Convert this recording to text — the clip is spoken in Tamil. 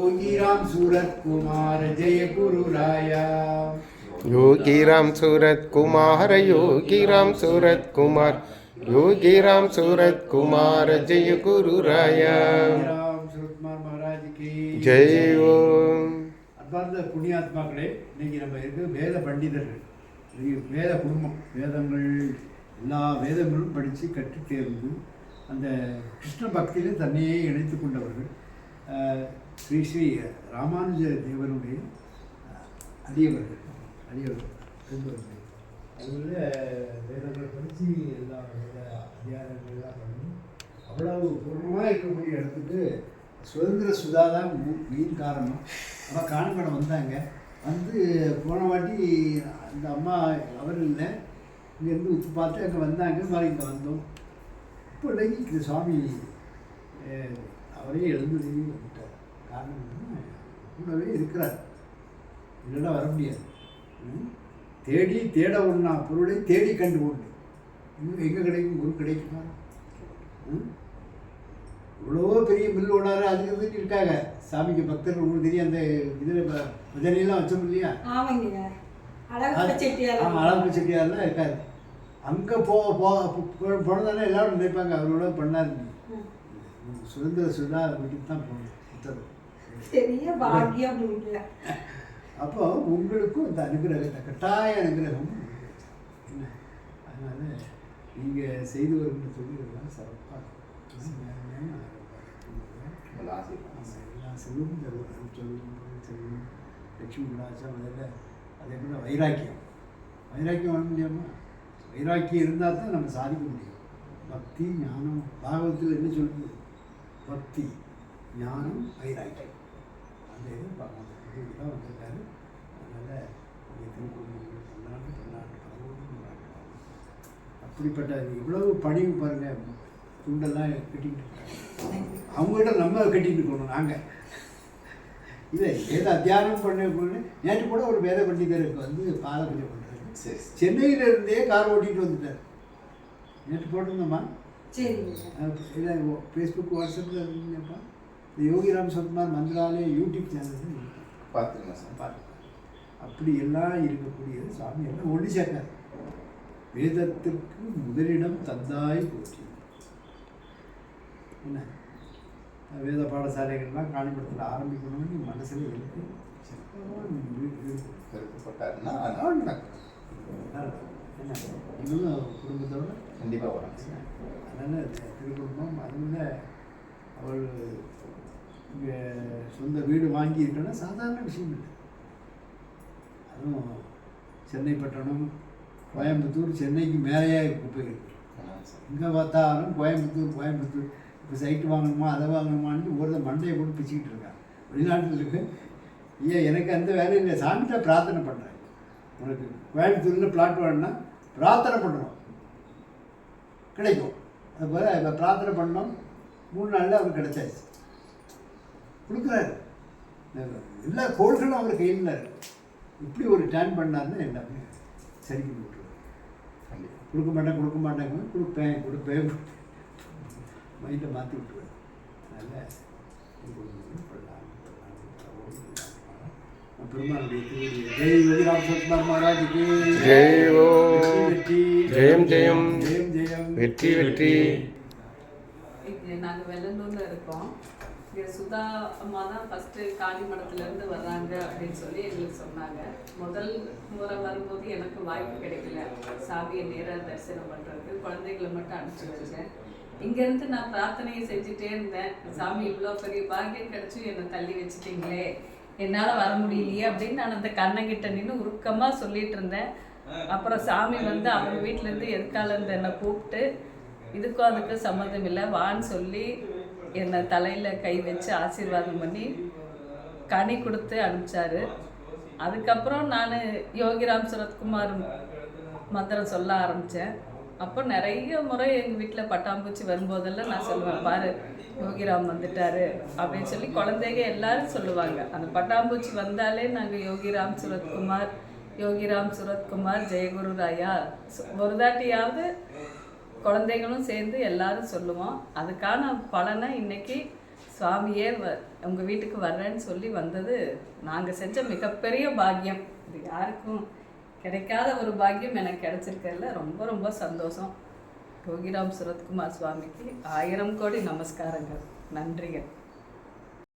யோகிராம் சூரத் குமார ஜெய குருராயா யோகிராம் சூரத் குமார யோகிராம் சூரத் குமார் யோகிராம் சூரத் குமார ஜெய குருராயா ஜெய் ஓம் அன்பார்ந்த புண்ணியாத்மாக்களே இன்னைக்கு நம்ம இருக்கு வேத பண்டிதர்கள். வேத குடும்பம் வேதங்கள் எல்லா வேதங்களும் படித்து கற்று தேர்ந்து அந்த கிருஷ்ண பக்தியிலே தன்னையே இணைத்து கொண்டவர்கள். ஸ்ரீ ஸ்ரீ ராமானுஜ தேவனுடைய அடியவர்கள் அடியவர்கள் அதில் வேதங்கள் படித்து எல்லா வேத எல்லாம் பண்ணி அவ்வளவு பூர்ணமாக இருக்கக்கூடிய இடத்துக்கு சுதந்திர சுதா தான் மெயின் காரணம். அவள் காணப்படம் வந்தாங்க. வந்து போன வாட்டி அந்த அம்மா அவர் இல்லை. இங்கேருந்து உத்து பார்த்து அங்கே வந்தாங்க. மாதிரி இங்கே வந்தோம். இப்போ இன்னைக்கு சுவாமி அவரே எழுந்து வந்துட்டார். காரணம் என்னன்னா, கூடவே இருக்கிறார். இல்லைன்னா வர முடியாது? தேடி தேட ஒன்றா பொருளை தேடி கண்டு கொண்டு இன்னும் எங்கே கிடைக்கும்? ஒரு கிடைக்குமா? ம்? இவ்வளவோ பெரிய மில் ஓடாரு அதுக்கு இதுக்கு இருக்காங்க. சாமிக்கு பக்தர் உங்களுக்கு தெரியும் அந்த இதில் பஜனையெல்லாம் வச்சோம் இல்லையா? ஆமாங்க. ஆமாம் அழகு செட்டியார்லாம் இருக்காரு. அங்கே போ போ போனதானே எல்லாரும் நினைப்பாங்க அவரோட பண்ணாரு ம். சுதந்திர சுதா வீட்டுக்கு தான் போகணும் புத்தகம் பெரிய பாக்கியம் நீங்க அப்போ உங்களுக்கும் இந்த அனுகிரகத்தை கட்டாய அனுகிரகம் என்ன? அதனால நீங்கள் செய்து வருகின்ற தொழில்கள்லாம் சிறப்பாக எல்லா செல்வம் தருவார் செல்வம் பொருள் செல்வம் லட்சுமி கடாச்சம் அதில் அதே போல் வைராக்கியம். வைராக்கியம் வர முடியாமா வைராக்கியம் இருந்தால் தான் நம்ம சாதிக்க முடியும். பக்தி ஞானம் பாகவத்தில் என்ன சொல்லுது பக்தி ஞானம் வைராக்கியம். அந்த இது பார்க்கணும். இதுக்கு தான் வந்திருக்காரு. அதனால் இங்கே திருக்குறள் பன்னாண்டு பன்னாண்டு பரவோடு பன்னாண்டு அப்படிப்பட்ட இவ்வளவு பணிவு பாருங்கள் துண்டெல்லாம் கட்டிக்கிட்டு இருக்காங்க. அவங்ககிட்ட நம்ம கட்டிட்டு இருக்கணும் நாங்கள் இல்லை வேத அத்தியானம் பண்ண நேற்று கூட ஒரு வேத பண்டிதருக்கு வந்து பாத பூஜை பண்ணுறாரு சென்னையில இருந்தே கார் ஓட்டிகிட்டு வந்துட்டார். நேற்று போட்டிருந்தோம்மா இல்லை ஃபேஸ்புக் வாட்ஸ்அப்பில் இருந்தீங்கப்பா இந்த யோகிராம் சத்குமார் மந்திராலய யூடியூப் சேனல் பார்த்துருங்க சார் பார்த்து அப்படி எல்லாம் இருக்கக்கூடியது சாமி எல்லாம் ஒளி சேர்க்காரு வேதத்திற்கு முதலிடம் தந்தாய் போற்றி என்ன வேத பாடசாலைகள்லாம் காணிப்படத்தில் ஆரம்பிக்கணும்னு மனசில் இருக்கு விருப்பப்பட்டாருன்னா. என்ன நீங்களும் குடும்பத்தோட கண்டிப்பாக வராங்க சார் அதனால் திருக்குடும்பம் அதில் அவள் இங்கே சொந்த வீடு வாங்கி இருக்கன்னா சாதாரண விஷயம் இல்லை. அதுவும் சென்னை பட்டணம் கோயம்புத்தூர் சென்னைக்கு மேலேயே குப்பைகள் இருக்கு எங்கே பார்த்தாலும் கோயம்புத்தூர் கோயம்புத்தூர் இப்போ சைட்டு வாங்கணுமா அதை வாங்கணுமான்னு ஒருத்தர் மண்டையை போட்டு பிச்சுக்கிட்டு இருக்காங்க. வெளிநாட்டில் இருக்கு. ஏன் எனக்கு அந்த வேலை இல்லை சாமிகிட்ட பிரார்த்தனை பண்ணுறேன் உனக்கு கோயம்புத்தூரில் பிளாட் வேணும்னா பிரார்த்தனை பண்ணுறோம் கிடைக்கும். அதுபோல் இப்போ பிரார்த்தனை பண்ணோம். மூணு நாளில் அவருக்கு கிடைச்சாச்சு. கொடுக்குறாரு. எல்லா கோள்களும் அவர் கையில் இருக்கு இப்படி ஒரு டேன் பண்ணாருன்னா எல்லாமே சரி பண்ணி விட்டுருவாரு கொடுக்க மாட்டேன் கொடுக்க மாட்டேங்க கொடுப்பேன் கொடுப்பேன் மைண்டை மாற்றி விட்டுருவேன் அதனால் திருவடி ஜெய் யோகிராம் மகாராஜுக்கு. ஜெய் ஜெயம் ஜெயம். வெற்றி வெற்றி. இங்கே நாங்கள் வெள்ளந்தூரில் இருக்கோம். இங்கே சுதா அம்மா தான் ஃபஸ்ட்டு காளிமடத்துலேருந்து வர்றாங்க அப்படின்னு சொல்லி எங்களுக்கு சொன்னாங்க. முதல் முறை வரும்போது எனக்கு வாய்ப்பு கிடைக்கல. சாமியை நேராக தரிசனம் பண்ணுறதுக்கு குழந்தைகளை மட்டும் அனுப்பிச்சி வச்சேன். இங்கேருந்து நான் பிரார்த்தனையை செஞ்சுட்டே இருந்தேன். சாமி இவ்வளோ பெரிய பாக்கியம் கிடச்சி என்னை தள்ளி வச்சுட்டீங்களே. என்னால் வர முடியலையே அப்படின்னு நான் அந்த கண்ணங்கிட்ட நின்று உருக்கமாக சொல்லிட்டு இருந்தேன். அப்புறம் சாமி வந்து அவங்க வீட்டிலேருந்து எதுக்கால இருந்து என்னை கூப்பிட்டு இதுக்கும் அதுக்கு சம்மந்தம் இல்லை வான்னு சொல்லி என்னை தலையில் கை வச்சு ஆசீர்வாதம் பண்ணி கனி கொடுத்து அனுப்பிச்சாரு. அதுக்கப்புறம் நான் யோகிராம் சரத்குமார் மந்திரம் சொல்ல ஆரம்பித்தேன் அப்போ நிறைய முறை எங்கள் வீட்டில் பட்டாம்பூச்சி வரும்போதெல்லாம் நான் சொல்லுவேன் பாரு யோகிராம் வந்துட்டாரு. அப்படின்னு சொல்லி குழந்தைங்க எல்லாரும் சொல்லுவாங்க. அந்த பட்டாம்பூச்சி வந்தாலே நாங்கள் யோகிராம் சுரத்குமார் யோகிராம் சுரத்குமார் ஜெயகுரு ராயா. ஒரு தாட்டியாவது குழந்தைகளும் சேர்ந்து எல்லாரும் சொல்லுவோம். அதுக்கான பலனை இன்னைக்கு சுவாமியே வ உங்கள் வீட்டுக்கு வர்றேன்னு சொல்லி வந்தது. நாங்கள் செஞ்ச மிகப்பெரிய பாக்கியம். இது யாருக்கும் கிடைக்காத ஒரு பாக்கியம் எனக்கு கிடைச்சிருக்கிறதுல ரொம்ப ரொம்ப சந்தோஷம். யோகிராம் சுரத்குமார் சுவாமிக்கு ஆயிரம் கோடி நமஸ்காரங்கள். நன்றிகள்.